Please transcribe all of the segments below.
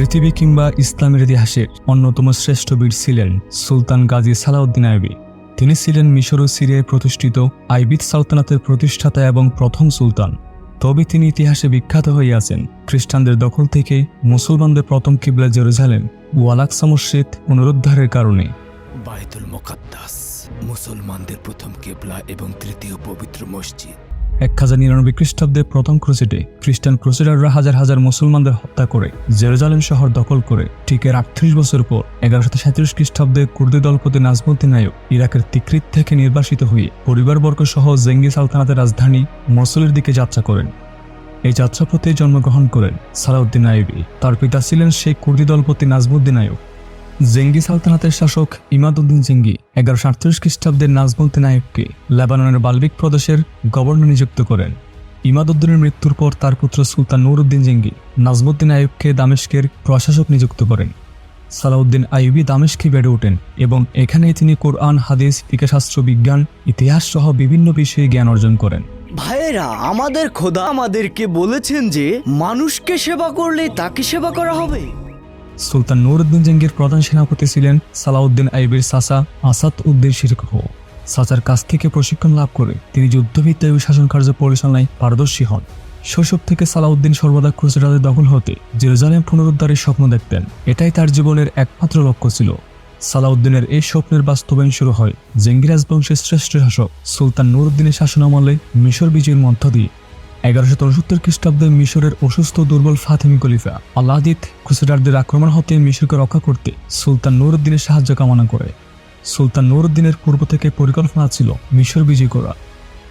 পৃথিবী কিংবা ইসলামের ইতিহাসের অন্যতম শ্রেষ্ঠ বীর ছিলেন সুলতান গাজী সালাউদ্দিন আইবি। তিনি ছিলেন মিশর ও সিরিয়ায় প্রতিষ্ঠিত আইবিদ সালতানাতের প্রতিষ্ঠাতা এবং প্রথম সুলতান। তবে তিনি ইতিহাসে বিখ্যাত হয়ে আছেন। খ্রিস্টানদের দখল থেকে মুসলমানদের প্রথম কিবলা জেরুজালেম ও আলাকসা মসজিদ পুনরুদ্ধারের কারণে। বায়তুল মোকাদ্দাস, মুসলমানদের প্রথম কেবলা এবং তৃতীয় পবিত্র মসজিদ। এক হাজার নিরানব্বই খ্রিস্টাব্দে প্রথম ক্রুসেডে খ্রিস্টান ক্রুসেডাররা হাজার হাজার মুসলমানদের হত্যা করে জেরুজালেম শহর দখল করে। ঠিক এর আটত্রিশ বছর পর এগারোশো সাঁত্রিশ খ্রিস্টাব্দে কুর্দি দলপতি নাজমুদ্দিন নায়ক ইরাকের তিকৃত থেকে নির্বাসিত হয়ে পরিবারবর্গ সহ জেঙ্গি সালতানাতের রাজধানী মসুলের দিকে যাত্রা করেন। এই যাত্রাপথে জন্মগ্রহণ করেন সালাউদ্দিন আইবি তার পিতা ছিলেন সেই কুর্দি দলপতি নাজমুদ্দিন নায়ক। জেঙ্গি সালতানাতের শাসক ইমাদউদ্দিন জেঙ্গি এগারোশো আটত্রিশ খ্রিস্টাব্দের নাজমুদ্দিন নায়ককে লেবাননের বালবিক প্রদেশের গভর্নর নিযুক্ত করেন। ইমাদউদ্দিনের মৃত্যুর পর তার পুত্র সুলতান নুরউদ্দিন জেঙ্গি নাজমুদ্দিন আইবকে দামেস্কের প্রশাসক নিযুক্ত করেন। সালাউদ্দিন আইবি দামেস্কে বেড়ে ওঠেন এবং এখানেই তিনি কোরআন, হাদিস ফিকাশাস্ত্র বিজ্ঞান, ইতিহাস সহ বিভিন্ন বিষয়ে জ্ঞান অর্জন করেন। ভাইয়েরা, আমাদের খোদা আমাদেরকে বলেছেন যে, মানুষকে সেবা করলে তাকে সেবা করা হবে। সুলতান নুরউদ্দিন জেঙ্গির প্রধান সেনাপতি ছিলেন সালাউদ্দিন আইবির সাসা আসাদ উদ্দিন শিরকহ সাচার কাছ থেকে প্রশিক্ষণ লাভ করে তিনি যুদ্ধভিত্তিক শাসন কার্য পরিচালনায় পারদর্শী হন। শৈশব থেকে সালাউদ্দিন সর্বদা ক্রুসেডারদের দখল হতে জেরুজালেম পুনরুদ্ধারের স্বপ্ন দেখতেন। এটাই তার জীবনের একমাত্র লক্ষ্য ছিল। সালাউদ্দিনের এই স্বপ্নের বাস্তবায়ন শুরু হয় জেঙ্গিরাজ বংশের শ্রেষ্ঠ শাসক সুলতান নুরউদ্দিনের শাসনামলে মিশর বিজয়ের মধ্য দিয়ে। এগারোশো উনসত্তর খ্রিস্টাব্দে মিশরের অসুস্থ দুর্বল ফাতেমি খলিফা আল্লাদিত ক্রুসেডারদের আক্রমণ হতে মিশরকে রক্ষা করতে সুলতান নুরউদ্দিনের সাহায্য কামনা করে। সুলতান নুরউদ্দিনের পূর্ব থেকে পরিকল্পনা ছিল মিশর বিজয় করা।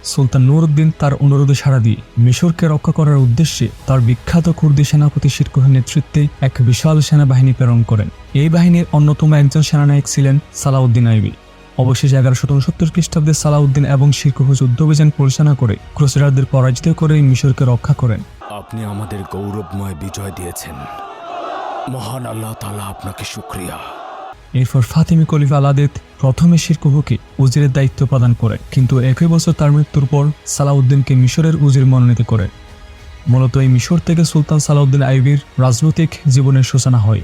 সুলতান নুরউদ্দিন তার অনুরোধে সাড়া দিয়ে মিশরকে রক্ষা করার উদ্দেশ্যে তার বিখ্যাত কুর্দি সেনাপতি শিরকুহের নেতৃত্বে এক বিশাল সেনাবাহিনী প্রেরণ করেন। এই বাহিনীর অন্যতম একজন সেনানায়ক ছিলেন সালাউদ্দিন আইবি অবশেষে এগারোশো উনসত্তর খ্রিস্টাব্দে সালাউদ্দিন এবং শিরকুহ যুদ্ধ অভিযান পরিচালনা করে ক্রুসেডারদের পরাজিত করে মিশরকে রক্ষা করেন। আপনি আমাদের গৌরবময় বিজয় দিয়েছেন। মহান আল্লাহ তাআলা আপনাকে শুক্রিয়া। এরপর ফাতিমি খলিফা আলাদেত প্রথমে শিরকুহুকে উজিরের দায়িত্ব প্রদান করে কিন্তু একই বছর তার মৃত্যুর পর সালাউদ্দিনকে মিশরের উজির মনোনীত করে। মূলত এই মিশর থেকে সুলতান সালাউদ্দিন আইবির রাজনৈতিক জীবনের সূচনা হয়।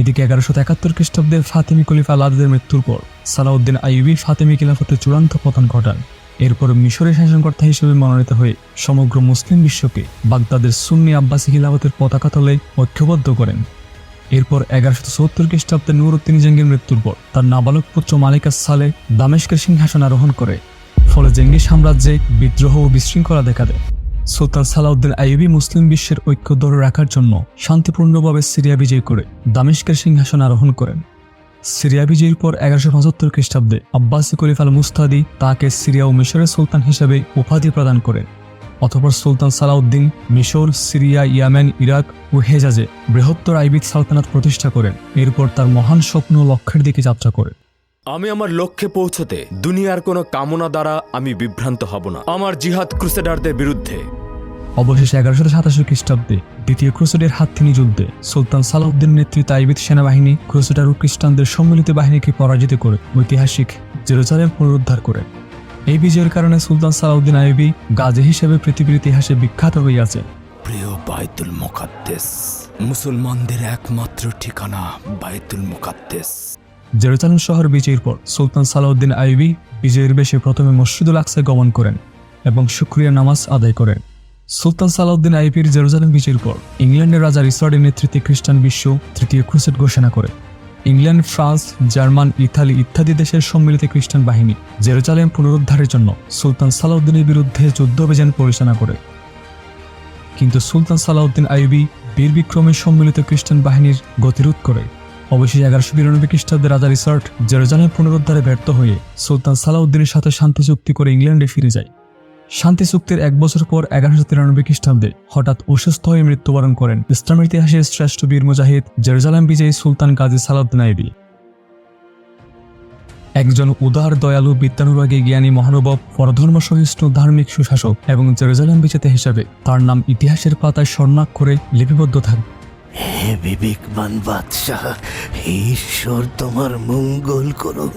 এদিকে এগারোশো একাত্তর খ্রিস্টাব্দে ফাতেমি খলিফা আলাদের মৃত্যুর পর সালাউদ্দিন আইবি ফাতেমি খিলাফতের চূড়ান্ত পতন ঘটান। এরপর মিশরের শাসনকর্তা হিসেবে মনোনীত হয়ে সমগ্র মুসলিম বিশ্বকে বাগদাদের সুন্নি আব্বাসী খিলাফতের পতাকা তলে ঐক্যবদ্ধ করেন। এরপর এগারোশো চৌত্তর খ্রিস্টাব্দে নুরুদ্দিন জেঙ্গির মৃত্যুর পর তার নাবালক পুত্র মালিকা সালে দামেশকের সিংহাসন আরোহণ করে। ফলে জেঙ্গি সাম্রাজ্যে বিদ্রোহ ও বিশৃঙ্খলা দেখা দেয়। সুলতান সালাউদ্দিন আইবি মুসলিম বিশ্বের ঐক্য ধরে রাখার জন্য শান্তিপূর্ণভাবে সিরিয়া বিজয় করে দামেশকের সিংহাসন আরোহণ করেন। সিরিয়া বিজয়ের পর এগারোশো পঁচাত্তর খ্রিস্টাব্দে আব্বাসি খলিফ মুস্তাদি তাকে সিরিয়া ও মিশরের সুলতান হিসেবে উপাধি প্রদান করেন। অতঃপর সুলতান সালাউদ্দিন মিশর, সিরিয়া, ইয়ামেন, ইরাক ও হেজাজে বৃহত্তর আইবিদ সালতানাত প্রতিষ্ঠা করেন। এরপর তার মহান স্বপ্ন লক্ষ্যের দিকে যাত্রা করে আমি আমার লক্ষ্যে পৌঁছতে দুনিয়ার কোনো কামনা দ্বারা আমি বিভ্রান্ত হব না। আমার জিহাদ ক্রুসেডারদের বিরুদ্ধে। অবশেষে এগারোশো সাতাশি খ্রিস্টাব্দে দ্বিতীয় ক্রুসেডের হাতছিনি যুদ্ধে। সুলতান সালাউদ্দিন নেতৃত্বে আইবিদ সেনাবাহিনী ক্রুসেডার ও খ্রিস্টানদের সম্মিলিত বাহিনীকে পরাজিত করে ঐতিহাসিক জেরুজালেম পুনরুদ্ধার করে। এই বিজয়ের কারণে সুলতান সালাউদ্দিন আইবি গাজী হিসেবে পৃথিবীর ইতিহাসে বিখ্যাত হইয়াছে। প্রিয় বায়তুল মুকাদ্দেস মুসলমানদের একমাত্র ঠিকানা বাইতুল মুকাদ্দেস। জেরুজালেম শহর বিজয়ের পর সুলতান সালাউদ্দিন আইবি বিজয়ের বেশে প্রথমে মসজিদুল আকসায় গমন করেন এবং শুক্রিয়া নামাজ আদায় করেন। সুলতান সালাউদ্দিন আইবির জেরুজালেম বিজয়ের পর ইংল্যান্ডের রাজা রিসার্ডের নেতৃত্বে খ্রিস্টান বিশ্ব তৃতীয় ক্রুসেড ঘোষণা করে। ইংল্যান্ড, ফ্রান্স, জার্মান, ইতালি ইত্যাদি দেশের সম্মিলিত খ্রিস্টান বাহিনী জেরুজালেম পুনরুদ্ধারের জন্য সুলতান সালাউদ্দিনের বিরুদ্ধে যুদ্ধ অভিযান পরিচালনা করে। কিন্তু সুলতান সালাউদ্দিন আইবি বীর বিক্রমে সম্মিলিত খ্রিস্টান বাহিনীর গতিরোধ করে। অবশেষে এগারোশো বিরানব্বই খ্রিস্টাব্দে রাজা রিসার্ট জেরুজালেম পুনরুদ্ধারে ব্যর্থ হয়ে সুলতান সালাউদ্দিনের সাথে শান্তি চুক্তি করে ইংল্যান্ডে ফিরে যায়। শান্তি চুক্তির এক বছর পর এগারোশো তিরানব্বই খ্রিস্টাব্দে হঠাৎ অসুস্থ হয়ে মৃত্যুবরণ করেন ইসলামের ইতিহাসের শ্রেষ্ঠ বীর মুজাহিদ জেরুজালেম বিজয়ী সুলতান গাজী সালাউদ্দিন আইবি। একজন উদার, দয়ালু, বিদ্যানুরাগী, জ্ঞানী, মহানুভব, পরধর্ম সহিষ্ণু, ধার্মিক সুশাসক এবং জেরুজালেম বিজেতা হিসাবে তার নাম ইতিহাসের পাতায় স্বর্ণাক্ষরে লিপিবদ্ধ থাকবে। হে বিবেকবান বাদশাহ, ঈশ্বর তোমার মঙ্গল করুন।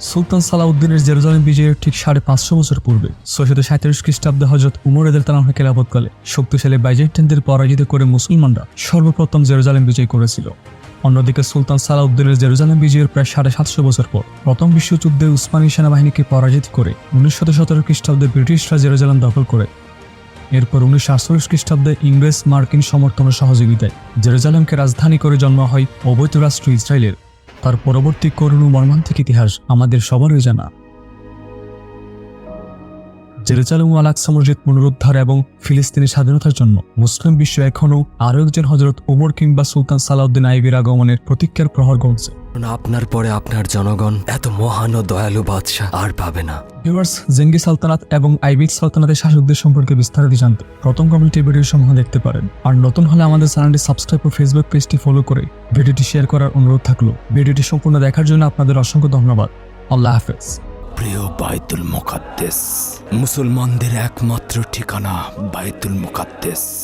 সুলতান সালাউদ্দিনের জেরুজালেম বিজয়ের ঠিক সাড়ে পাঁচশো বছর পূর্বে ছয়শত সাঁত্রিশ খ্রিস্টাব্দে হজরত উমর এদের তালাহ খেলাপতকালে শক্তিশালী বাইজেন্টানদের পরাজিত করে মুসলমানরা সর্বপ্রথম জেরুজালেম বিজয় করেছিল। অন্যদিকে সুলতান সালাউদ্দিনের জেরুজালেম বিজয়ের প্রায় সাড়ে সাতশো বছর পর প্রথম বিশ্বযুদ্ধে উসমানী সেনাবাহিনীকে পরাজিত করে উনিশশো সতেরো খ্রিস্টাব্দে ব্রিটিশরা জেরুজালেম দখল করে। এরপর উনিশশো আটচল্লিশ খ্রিস্টাব্দে ইংরেজ মার্কিন সমর্থন সহযোগিতায় জেরুজালেমকে রাজধানী করে জন্ম হয় অবৈধ রাষ্ট্র ইসরায়েলের। তার পরবর্তী করুণ মর্মান্তিক ইতিহাস আমাদের সবারই জানা। জেরুজালেম ও আলাক্সা মসজিদ পুনরুদ্ধার এবং ফিলিস্তিনি স্বাধীনতার জন্য মুসলিম বিশ্ব এখনও আরও একজন হজরত ওমর কিংবা সুলতান সালাউদ্দিন আইবির আগমনের প্রতীক্ষার প্রহর গণছে আপনার পরে আপনার জনগণ এত মহান ও দয়ালু বাদশাহ আর পাবে না। ভিউয়ার্স জেঙ্গি সালতানাত এবং আইবিদ সালতানাতের শাসকদের সম্পর্কে বিস্তারিত জানতে প্রথম কমিটি ভিডিও সমূহ দেখতে পারেন। আর নতুন হলে আমাদের চ্যানেলটি সাবস্ক্রাইব ও ফেসবুক পেজটি ফলো করে ভিডিওটি শেয়ার করার অনুরোধ থাকল। ভিডিওটি সম্পূর্ণ দেখার জন্য আপনাদের অসংখ্য ধন্যবাদ। আল্লাহ হাফেজ। প্রিয় বাইতুল মুকাদ্দেস মুসলমানদের একমাত্র ঠিকানা বাইতুল মুকাদ্দেস।